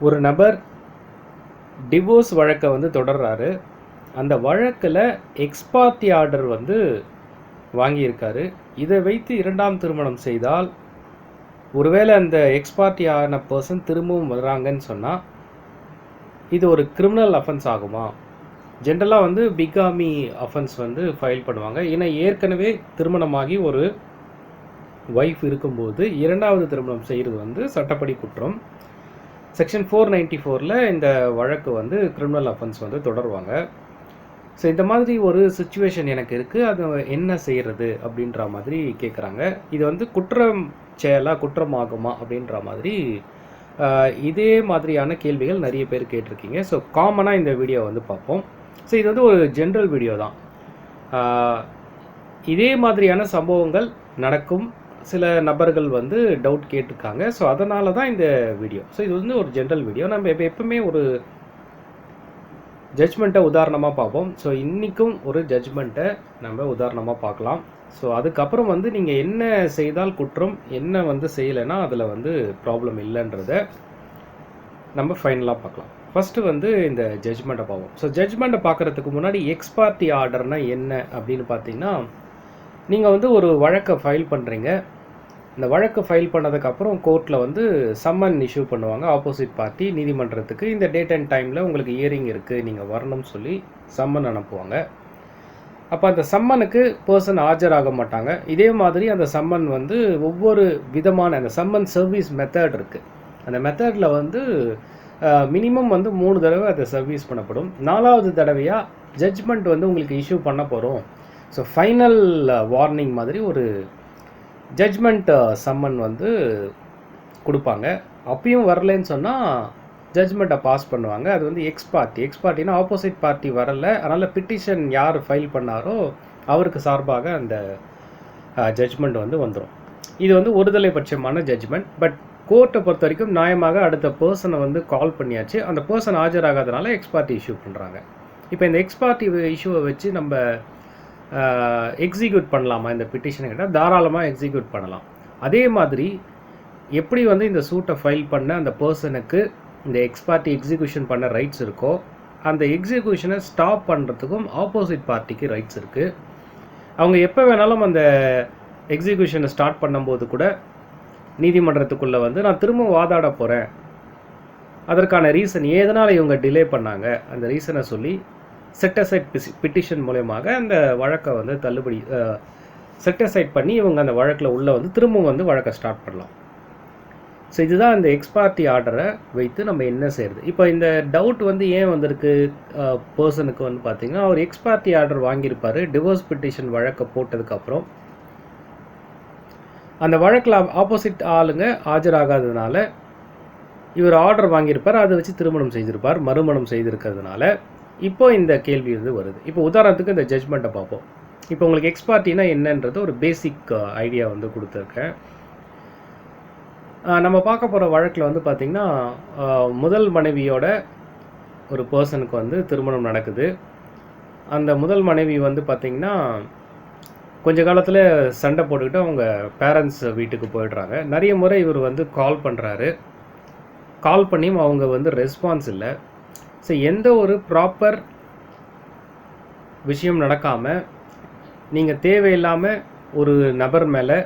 ஒரு நபர் டிவோர்ஸ் வழக்கை வந்து தொடர்றாரு. அந்த வழக்கில் எக்ஸ்பார்ட்டி ஆர்டர் வந்து வாங்கியிருக்காரு. இதை வைத்து இரண்டாம் திருமணம் செய்தால் ஒருவேளை அந்த எக்ஸ்பார்ட்டி ஆன பர்சன் திரும்பவும் வர்றாங்கன்னு சொன்னால் இது ஒரு கிரிமினல் அஃபென்ஸ் ஆகுமா? ஜென்ரலாக வந்து பிகாமி அஃபென்ஸ் வந்து ஃபைல் பண்ணுவாங்க. ஏன்னா ஏற்கனவே திருமணமாகி ஒரு ஒய்ஃப் இருக்கும்போது இரண்டாவது திருமணம் செய்கிறது வந்து சட்டப்படி குற்றம். செக்ஷன் ஃபோர் நைன்டி ஃபோரில் இந்த வழக்கு வந்து கிரிமினல் அஃபென்ஸ் வந்து தொடருவாங்க. ஸோ இந்த மாதிரி ஒரு சுச்சுவேஷன் எனக்கு இருக்குது அது என்ன செய்கிறது அப்படின்ற மாதிரி கேட்குறாங்க இது வந்து குற்றம் செயலா குற்றமாகுமா அப்படின்ற மாதிரி இதே மாதிரியான கேள்விகள் நிறைய பேர் கேட்டிருக்கீங்க. ஸோ காமனாக இந்த வீடியோ வந்து பார்ப்போம். ஸோ இது வந்து ஒரு ஜென்ரல் வீடியோ தான். இதே மாதிரியான சம்பவங்கள் நடக்கும். சில நபர்கள் வந்து டவுட் கேட்டிருக்காங்க. ஸோ அதனால தான் இந்த வீடியோ ஸோ இது வந்து ஒரு ஜென்ரல் வீடியோ நம்ம இப்போ எப்பவுமே ஒரு ஜட்ஜ்மெண்ட்டை உதாரணமாக பார்ப்போம். ஸோ இன்றைக்கும் ஒரு ஜட்ஜ்மெண்ட்டை நம்ம உதாரணமாக பார்க்கலாம். ஸோ அதுக்கப்புறம் வந்து நீங்கள் என்ன செய்தால் குற்றம் என்ன வந்து செய்யலைன்னா அதில் வந்து ப்ராப்ளம் இல்லைன்றத நம்ம ஃபைனலாக பார்க்கலாம். ஃபஸ்ட்டு வந்து இந்த ஜட்ஜ்மெண்ட்டை பார்ப்போம். ஸோ ஜட்ஜ்மெண்ட்டை பார்க்குறதுக்கு முன்னாடி எக்ஸ்பார்ட்டி ஆர்டர்னால் என்ன அப்படின்னு பார்த்தீங்கன்னா நீங்கள் வந்து ஒரு வழக்கை ஃபைல் பண்ணுறீங்க இந்த வழக்கு ஃபைல் பண்ணதுக்கப்புறம் கோர்ட்டில் வந்து சம்மன் இஷ்யூ பண்ணுவாங்க. ஆப்போசிட் பார்ட்டி நீதிமன்றத்துக்கு. இந்த டேட் அண்ட் டைமில் உங்களுக்கு இயரிங் இருக்குது நீங்கள் வரணும்னு சொல்லி சம்மன் அனுப்புவாங்க. அப்போ அந்த சம்மனுக்கு பர்சன் ஆஜராக மாட்டாங்க. இதே மாதிரி அந்த சம்மன் வந்து ஒவ்வொரு விதமான அந்த சம்மன் சர்வீஸ் மெத்தட் இருக்குது அந்த மெத்தடில் வந்து மினிமம் வந்து மூணு தடவை அதை சர்வீஸ் பண்ணப்படும். நாலாவது தடவையாக ஜட்ஜ்மெண்ட் வந்து உங்களுக்கு இஷ்யூ பண்ண போகிறோம் ஸோ ஃபைனல் வார்னிங் மாதிரி ஒரு ஜட்ஜ்மெண்ட் சம்மன் uh, வந்து கொடுப்பாங்க. அப்பயும் வரலைன்னு சொன்னால் ஜட்ஜ்மெண்ட்டை பாஸ் பண்ணுவாங்க. அது வந்து எக்ஸ் பார்ட்டி எக்ஸ் பார்ட்டினா ஆப்போசிட் பார்ட்டி வரல. அதனால் பிட்டிஷன் யார் ஃபைல் பண்ணாரோ அவருக்கு சார்பாக அந்த uh, ஜட்ஜ்மெண்ட் வந்து வந்துடும் இது வந்து ஒருதலை பட்சமான ஜட்ஜ்மெண்ட் பட் கோர்ட்டை பொறுத்த வரைக்கும் நியாயமாக அடுத்த பர்சனை வந்து கால் பண்ணியாச்சு. அந்த பர்சன் ஆஜராகாதனால எக்ஸ் பார்ட்டி இஷ்யூ பண்ணுறாங்க இப்போ இந்த எக்ஸ் பார்ட்டி இஷ்யூவை வச்சு நம்ம எக்ஸிக்யூட் பண்ணலாமா இந்த பிட்டிஷனை கேட்டால் தாராளமாக எக்ஸிக்யூட் பண்ணலாம். அதே மாதிரி எப்படி வந்து இந்த சூட்டை ஃபைல் பண்ண அந்த பர்சனுக்கு இந்த எக்ஸ்பார்ட்டி எக்ஸிக்யூஷன் பண்ண ரைட்ஸ் இருக்கோ அந்த எக்ஸிக்யூஷனை ஸ்டாப் பண்ணுறதுக்கும் ஆப்போசிட் பார்ட்டிக்கு ரைட்ஸ் இருக்குது அவங்க எப்போ வேணாலும் அந்த எக்ஸிக்யூஷனை ஸ்டார்ட் பண்ணும்போது கூட நீதிமன்றத்துக்குள்ளே வந்து நான் திரும்ப வாதாட போகிறேன் அதற்கான ரீசன் எதனால் இவங்க டிலே பண்ணாங்க அந்த ரீசனை சொல்லி செட்டசைட் பிட்டிஷன் மூலயமாக அந்த வழக்கை வந்து தள்ளுபடி செட்டசைட் பண்ணி இவங்க அந்த வழக்கில் உள்ளே வந்து திரும்பவும் வந்து வழக்கை ஸ்டார்ட் பண்ணலாம். ஸோ இதுதான் இந்த எக்ஸ்பார்ட்டி ஆர்டரை வைத்து நம்ம என்ன செய்யறது இப்போ இந்த டவுட் வந்து ஏன் வந்திருக்கு? பர்சனுக்கு வந்து பார்த்தீங்கன்னா அவர் எக்ஸ்பார்ட்டி ஆர்டர் வாங்கியிருப்பார் டிவோர்ஸ் பிட்டிஷன் வழக்கை போட்டதுக்கப்புறம் அந்த வழக்கில் ஆப்போசிட் ஆளுங்க ஆஜராகாததுனால இவர் ஆர்டர் வாங்கியிருப்பார் அதை வச்சு திருமணம் செய்திருப்பார் மறுமணம் செய்திருக்கிறதுனால. இப்போ இந்த கேள்வி வந்து வருது. இப்போ உதாரணத்துக்கு இந்த ஜட்மெண்ட்டை பார்ப்போம். இப்போ உங்களுக்கு எக்ஸ்பார்ட்டினா என்னன்றது ஒரு பேசிக் ஐடியா வந்து கொடுத்துருக்கேன். நம்ம பார்க்க போகிற வழக்கில் வந்து பார்த்திங்கன்னா முதல் மனைவியோட ஒரு பர்சனுக்கு வந்து திருமணம் நடக்குது. அந்த முதல் மனைவி வந்து பார்த்திங்கன்னா கொஞ்ச காலத்தில் சண்டை போட்டுக்கிட்டு அவங்க பேரண்ட்ஸ் வீட்டுக்கு போயிடுறாங்க. நிறைய முறை இவர் வந்து கால் பண்ணுறாரு கால் பண்ணியும் அவங்க வந்து ரெஸ்பான்ஸ் இல்லை. ஸோ எந்த ஒரு ப்ராப்பர் விஷயம் நடக்காமல் நீங்கள் தேவையில்லாமல் ஒரு நபர் மேலே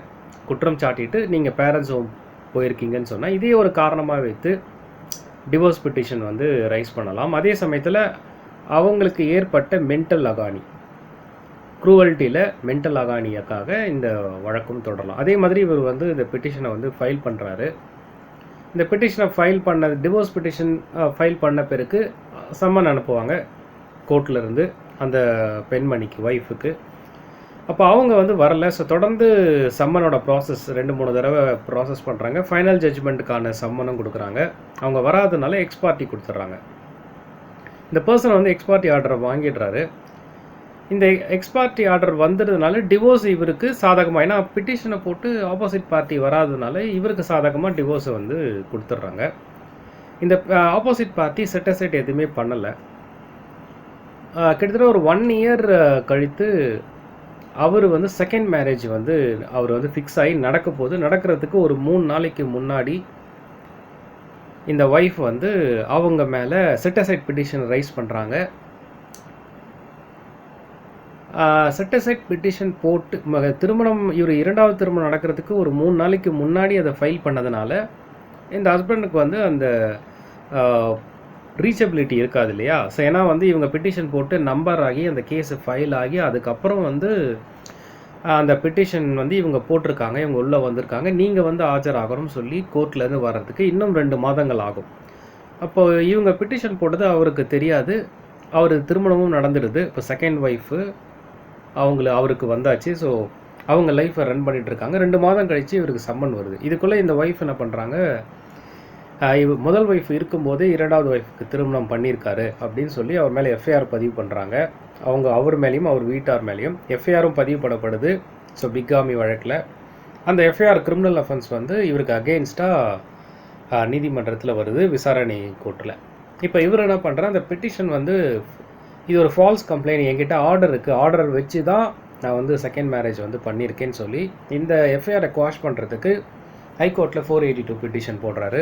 குற்றம் சாட்டிட்டு நீங்கள் பேரண்ட்ஸ் ஹோம் போயிருக்கீங்கன்னு சொன்னால் இதே ஒரு காரணமாக வைத்து டிவோர்ஸ் பெட்டிஷன் வந்து ரைஸ் பண்ணலாம். அதே சமயத்தில் அவங்களுக்கு ஏற்பட்ட மென்டல் அகானி குரூவல்ட்டியில் மென்டல் அகானியக்காக இந்த வழக்கும் தொடரலாம். அதே மாதிரி இவர் வந்து இந்த பெட்டிஷனை வந்து ஃபைல் பண்ணுறாரு இந்த பெட்டிஷனை ஃபைல் பண்ண டிவோர்ஸ் பெட்டிஷன் ஃபைல் பண்ண பிறகு சம்மன் அனுப்புவாங்க கோர்ட்லேருந்து அந்த பெண்மணிக்கு ஒய்ஃபுக்கு அப்போ அவங்க வந்து வரல. ஸோ தொடர்ந்து சம்மனோட ப்ராசஸ் ரெண்டு மூணு தடவை ப்ராசஸ் பண்ணுறாங்க ஃபைனல் ஜட்ஜ்மெண்ட்டுக்கான சம்மனும் கொடுக்குறாங்க. அவங்க வராதனால எக்ஸ்பார்ட்டி கொடுத்துட்றாங்க. இந்த பர்சன் வந்து எக்ஸ்பார்ட்டி ஆர்டரை வாங்கிடுறாரு. இந்த எக்ஸ்பார்ட்டி ஆர்டர் வந்ததுனால டிவோர்ஸ் இவருக்கு சாதகமாக ஏன்னா பிட்டிஷனை போட்டு ஆப்போசிட் பார்ட்டி வராதனால இவருக்கு சாதகமாக டிவோர்ஸை வந்து கொடுத்துட்றாங்க. இந்த ஆப்போசிட் பார்ட்டி செட்டசைட் எதுவுமே பண்ணலை. கிட்டத்தட்ட ஒரு ஒன் இயர் கழித்து அவர் வந்து செகண்ட் மேரேஜ் வந்து அவர் வந்து ஃபிக்ஸ் ஆகி நடக்க போது நடக்கிறதுக்கு ஒரு மூணு நாளைக்கு முன்னாடி இந்த ஒய்ஃப் வந்து அவங்க மேலே செட்டசைட் பிட்டிஷன் ரைஸ் பண்ணுறாங்க செட்டசைட் பிட்டிஷன் போட்டு மக- திருமணம் இவர் இரண்டாவது திருமணம் நடக்கிறதுக்கு ஒரு மூணு நாளைக்கு முன்னாடி அதை ஃபைல் பண்ணதுனால இந்த ஹஸ்பண்டுக்கு வந்து அந்த ரீச்சபிலிட்டி இருக்காது இல்லையா? ஸோ ஏன்னா வந்து இவங்க பெட்டிஷன் போட்டு நம்பர் ஆகி அந்த கேஸ் ஃபைல் ஆகி அதுக்கப்புறம் வந்து அந்த பெட்டிஷன் வந்து இவங்க போட்டிருக்காங்க இவங்க உள்ளே வந்திருக்காங்க. நீங்கள் வந்து ஆஜராகணும்னு சொல்லி கோர்ட்லேருந்து வர்றதுக்கு இன்னும் ரெண்டு மாதங்கள் ஆகும். அப்போ இவங்க பெட்டிஷன் போட்டது அவருக்கு தெரியாது. அவர் திருமணமும் நடந்துடுது. இப்போ செகண்ட் ஒய்ஃபு அவங்கள அவருக்கு வந்தாச்சு. ஸோ அவங்க லைஃப்பை ரன் பண்ணிகிட்ருக்காங்க இருக்காங்க ரெண்டு மாதம் கழித்து இவருக்கு சம்மன் வருது. இதுக்குள்ளே இந்த ஒய்ஃப் என்ன பண்ணுறாங்க முதல் ஒய்ஃப் இருக்கும்போதே இரண்டாவது ஒய்ஃப்க்கு திருமணம் பண்ணியிருக்காரு அப்படின்னு சொல்லி அவர் மேலே எஃப்ஐஆர் பதிவு பண்ணுறாங்க அவங்க அவர் மேலேயும் அவர் வீட்டார் மேலேயும் எஃப்ஐஆரும் பதிவு பண்ணப்படுது. ஸோ பிகாமி வழக்கில். அந்த எஃப்ஐஆர் கிரிமினல் அஃபென்ஸ் வந்து இவருக்கு அகெயின்ஸ்டாக நீதிமன்றத்தில் வருது விசாரணை கோர்ட்டில் இப்போ இவர் என்ன பண்ணுறா அந்த பெட்டிஷன் வந்து இது ஒரு ஃபால்ஸ் கம்ப்ளைண்ட் என்கிட்ட ஆர்டர் இருக்குது ஆர்டர் வச்சு தான் நான் வந்து செகண்ட் மேரேஜ் வந்து பண்ணியிருக்கேன்னு சொல்லி இந்த எஃப்ஐஆரை குவாஷ் பண்ணுறதுக்கு ஹைகோர்ட்டில் ஃபோர் எயிட்டி டூ பிட்டிஷன் போடுறாரு.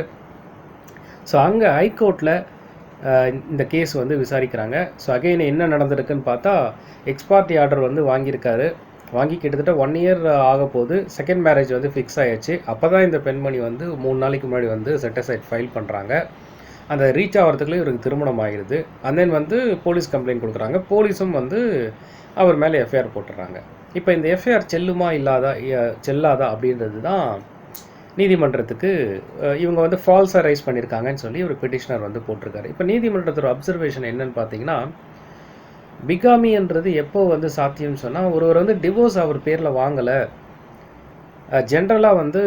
ஸோ அங்கே ஹைகோர்ட்டில் இந்த கேஸ் வந்து விசாரிக்கிறாங்க. ஸோ அகைன் என்ன நடந்திருக்குன்னு பார்த்தா எக்ஸ்பார்ட்டி ஆர்டர் வந்து வாங்கியிருக்காரு. வாங்கி கிட்டத்தட்ட ஒன் இயர் ஆக போது செகண்ட் மேரேஜ் வந்து ஃபிக்ஸ் ஆயிடுச்சு. அப்போ தான் இந்த பெண்மணி வந்து மூணு நாளைக்கு முன்னாடி வந்து செட்டசைட் ஃபைல் பண்ணுறாங்க அந்த ரீச் ஆகிறதுக்குள்ளே இவருக்கு திருமணம் ஆகிடுது and தென் வந்து போலீஸ் கம்ப்ளைண்ட் கொடுக்குறாங்க. போலீஸும் வந்து அவர் மேலே எஃப்ஐஆர் போட்டுடுறாங்க இப்போ இந்த எஃப்ஐஆர் செல்லுமா இல்லாதா செல்லாதா அப்படின்றது தான் நீதிமன்றத்துக்கு இவங்க வந்து ஃபால்ஸாக ரைஸ் பண்ணியிருக்காங்கன்னு சொல்லி ஒரு பெட்டிஷனர் வந்து போட்டிருக்காரு. இப்போ நீதிமன்றத்தோட அப்சர்வேஷன் என்னன்னு பார்த்தீங்கன்னா பிகாமின்றது எப்போ வந்து சாத்தியம்னு சொன்னால் ஒருவர் வந்து டிவோர்ஸ் அவர் பேரில் வாங்கலை. ஜென்ரலாக வந்து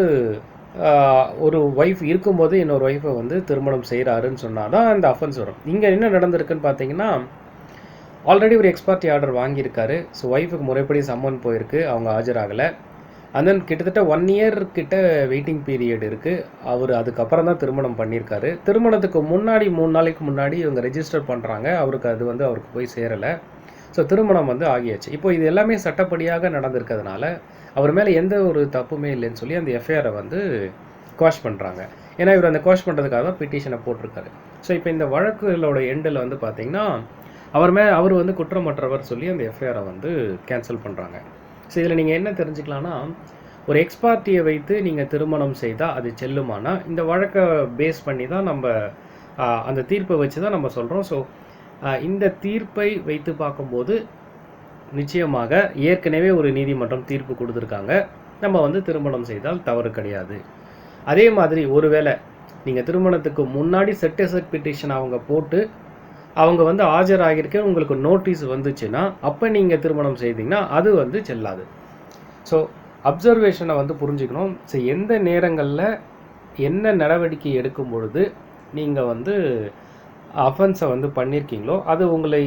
ஒரு ஒய்ஃப் இருக்கும்போது இன்னொரு ஒய்ஃபை வந்து திருமணம் செய்கிறாருன்னு சொன்னால் தான் அந்த அஃபென்ஸ் வரும். இங்கே என்ன நடந்திருக்குன்னு பார்த்தீங்கன்னா ஆல்ரெடி ஒரு எக்ஸ்பார்ட்டி ஆர்டர் வாங்கியிருக்காரு. ஸோ ஒய்ஃபுக்கு முறைப்படி சம்மன் போயிருக்கு. அவங்க ஆஜராகலை. அண்ட் தென் கிட்டத்தட்ட ஒன் இயர் கிட்ட வெயிட்டிங் பீரியட் இருக்குது அவர் அதுக்கப்புறம் தான் திருமணம் பண்ணியிருக்காரு. திருமணத்துக்கு முன்னாடி மூணு நாளைக்கு முன்னாடி இவங்க ரெஜிஸ்டர் பண்ணுறாங்க அவருக்கு அது வந்து அவருக்கு போய் சேரலை. ஸோ திருமணம் வந்து ஆகியாச்சு. இப்போ இது எல்லாமே சட்டப்படியாக நடந்திருக்கிறதுனால அவர் மேலே எந்த ஒரு தப்புமே இல்லைன்னு சொல்லி அந்த எஃப்ஐஆரை வந்து குவாஷ் பண்ணுறாங்க ஏன்னா இவர் அந்த குவாஷ் பண்ணுறதுக்காக தான் பிட்டிஷனை போட்டிருக்காரு. ஸோ இப்போ இந்த வழக்குகளோட எண்டில் வந்து பார்த்தீங்கன்னா அவர் மே அவர் வந்து குற்றமற்றவர் சொல்லி அந்த எஃப்ஐஆரை வந்து கேன்சல் பண்ணுறாங்க ஸோ இதில் நீங்கள் என்ன தெரிஞ்சுக்கலாம்னா ஒரு எக்ஸ்பார்ட்டியை வைத்து நீங்கள் திருமணம் செய்தால் அது செல்லுமானா இந்த வழக்கை பேஸ் பண்ணி தான் நம்ம அந்த தீர்ப்பை வச்சு தான் நம்ம சொல்கிறோம் ஸோ இந்த தீர்ப்பை வைத்து பார்க்கும்போது நிச்சயமாக ஏற்கனவே ஒரு நீதிமன்றம் தீர்ப்பு கொடுத்துருக்காங்க. நம்ம வந்து திருமணம் செய்தால் தவறு கிடையாது. அதே மாதிரி ஒருவேளை நீங்கள் திருமணத்துக்கு முன்னாடி செட்டசட் பிட்டிஷன் அவங்க போட்டு அவங்க வந்து ஆஜராகிருக்க உங்களுக்கு நோட்டீஸ் வந்துச்சுன்னா அப்போ நீங்கள் திருமணம் செய்தீங்கன்னா அது வந்து செல்லாது. ஸோ அப்சர்வேஷனை வந்து புரிஞ்சுக்கணும். ஸோ எந்த நேரங்களில் என்ன நடவடிக்கை எடுக்கும் பொழுது நீங்கள் வந்து அஃபென்ஸை வந்து பண்ணியிருக்கீங்களோ அது உங்களை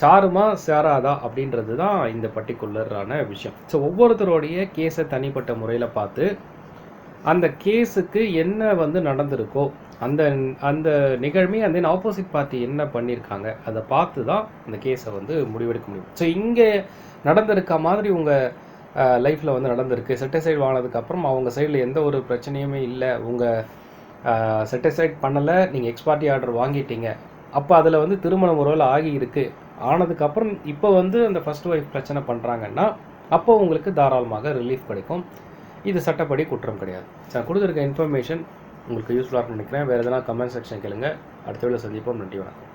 சாருமா சேராதா அப்படின்றது தான் இந்த பர்டிகுலரான விஷயம். ஸோ ஒவ்வொருத்தருடைய கேஸை தனிப்பட்ட முறையில் பார்த்து அந்த கேஸுக்கு என்ன வந்து நடந்திருக்கோ அந்த அந்த நிகழ்மை அந்த ஆப்போசிட் பார்ட்டி என்ன பண்ணியிருக்காங்க அதை பார்த்து தான் அந்த கேஸை வந்து முடிவெடுக்க முடியும். ஸோ இங்கே நடந்திருக்க மாதிரி உங்கள் லைஃப்பில் வந்து நடந்திருக்கு. செட்டிசைட் வாங்கினதுக்கப்புறம் அவங்க சைடில் எந்த ஒரு பிரச்சனையுமே இல்லை. உங்கள் செட்டிசைட் பண்ணலை நீங்கள் எக்ஸ்பார்ட்டி ஆர்டர் வாங்கிட்டீங்க. அப்போ அதில் வந்து திருமணம் முறையில் ஆகி இருக்குது ஆனதுக்கப்புறம் இப்போ வந்து அந்த ஃபர்ஸ்ட் ஒய்ஃப் பிரச்சனை பண்ணுறாங்கன்னா அப்போ உங்களுக்கு தாராளமாக ரிலீஃப் கிடைக்கும். இது சட்டப்படி குற்றம் கிடையாது. நான் கொடுத்துருக்க இன்ஃபர்மேஷன் உங்களுக்கு யூஸ்ஃபுல்லாக நினைக்கிறேன். வேறு எதனா கமெண்ட் செக்ஷன் கேளுங்க. அடுத்த வேளை சந்திப்போம். நன்றி வணக்கம்.